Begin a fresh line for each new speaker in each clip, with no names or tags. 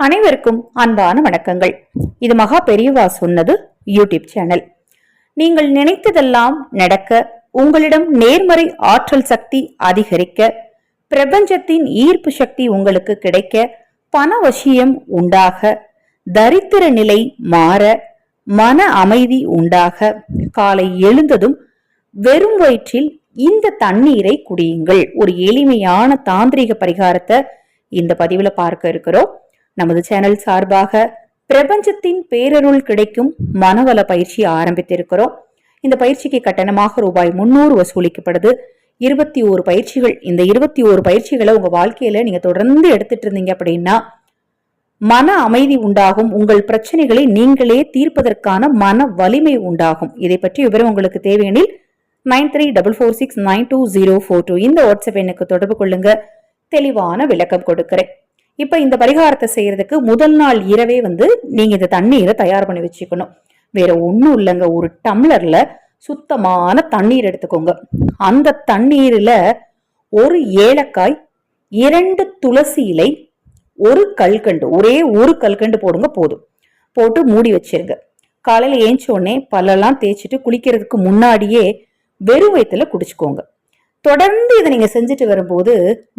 அனைவருக்கும் அன்பான வணக்கங்கள். இது மகா பெரியவா சொன்னது யூடியூப் சேனல். நீங்கள் நினைத்ததெல்லாம் நடக்க உங்களிடம் நேர்மறை ஆற்றல் சக்தி அதிகரிக்க பிரபஞ்சத்தின் ஈர்ப்பு சக்தி உங்களுக்கு கிடைக்க பணவசியம் உண்டாக தரித்திர நிலை மாற மன அமைதி உண்டாக காலை எழுந்ததும் வெறும் வயிற்றில் இந்த தண்ணீரை குடியுங்கள். ஒரு எளிமையான தாந்திரிக பரிகாரத்தை இந்த பதிவில் பார்க்க இருக்கிறோம். நமது சேனல் சார்பாக பிரபஞ்சத்தின் பேரருள் கிடைக்கும் மனவள பயிற்சி ஆரம்பித்திருக்கிறோம். இந்த பயிற்சிக்கு கட்டணமாக ரூபாய் முன்னூறு வசூலிக்கப்படுது. இருபத்தி ஓரு பயிற்சிகள் இந்த இருபத்தி ஓரு பயிற்சிகளை உங்க வாழ்க்கையில நீங்க தொடர்ந்து எடுத்துட்டு இருந்தீங்க அப்படின்னா மன அமைதி உண்டாகும் உங்கள் பிரச்சனைகளை நீங்களே தீர்ப்பதற்கான மன வலிமை உண்டாகும். இதை பற்றி விவரம் உங்களுக்கு தேவையெனில் nine three double four six nine two zero four two இந்த வாட்ஸ்அப் எண்ணுக்கு தொடர்பு கொள்ளுங்க. தெளிவான விளக்கம் கொடுக்கிறேன். இப்போ இந்த பரிகாரத்தை செய்கிறதுக்கு முதல் நாள் இரவே வந்து நீங்கள் இந்த தண்ணீரை தயார் பண்ணி வச்சுக்கணும். வேற ஒன்றும் இல்லைங்க. ஒரு டம்ளரில் சுத்தமான தண்ணீர் எடுத்துக்கோங்க. அந்த தண்ணீரில் ஒரு ஏலக்காய் இரண்டு துளசி இலை ஒரு கல்கண்டு ஒரே ஒரு கல்கண்டு போடுங்க போதும். போட்டு மூடி வச்சிருங்க. காலையில் ஏஞ்ச உடனே பல்லெல்லாம் தேய்ச்சிட்டு குளிக்கிறதுக்கு முன்னாடியே வெறும் வயிற்றுல குடிச்சுக்கோங்க. தொடர்ந்து இதை நீங்க செஞ்சுட்டு வரும்போது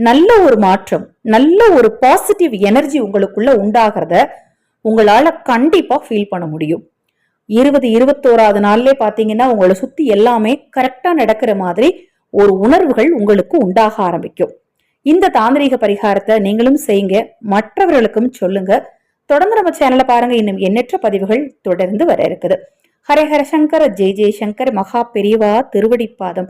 நல்ல ஒரு மாற்றம் நல்ல ஒரு பாசிட்டிவ் எனர்ஜி உங்களுக்குள்ள உண்டாகிறத உங்களால கண்டிப்பா ஃபீல் பண்ண முடியும். இருபது இருபத்தோராவது நாள்லே பாத்தீங்கன்னா உங்களை சுத்தி எல்லாமே கரெக்டா நடக்கிற மாதிரி ஒரு உணர்வுகள் உங்களுக்கு உண்டாக ஆரம்பிக்கும். இந்த தாந்திரீக பரிகாரத்தை நீங்களும் செய்யுங்க மற்றவர்களுக்கும் சொல்லுங்க. தொடர்ந்து நம்ம சேனலை பாருங்க இன்னும் எண்ணற்ற பதிவுகள் தொடர்ந்து வர இருக்குது. ஹரஹர சங்கர ஜெய் ஜெய்சங்கர் மகா பெரியவா திருவடிப்பாதம்.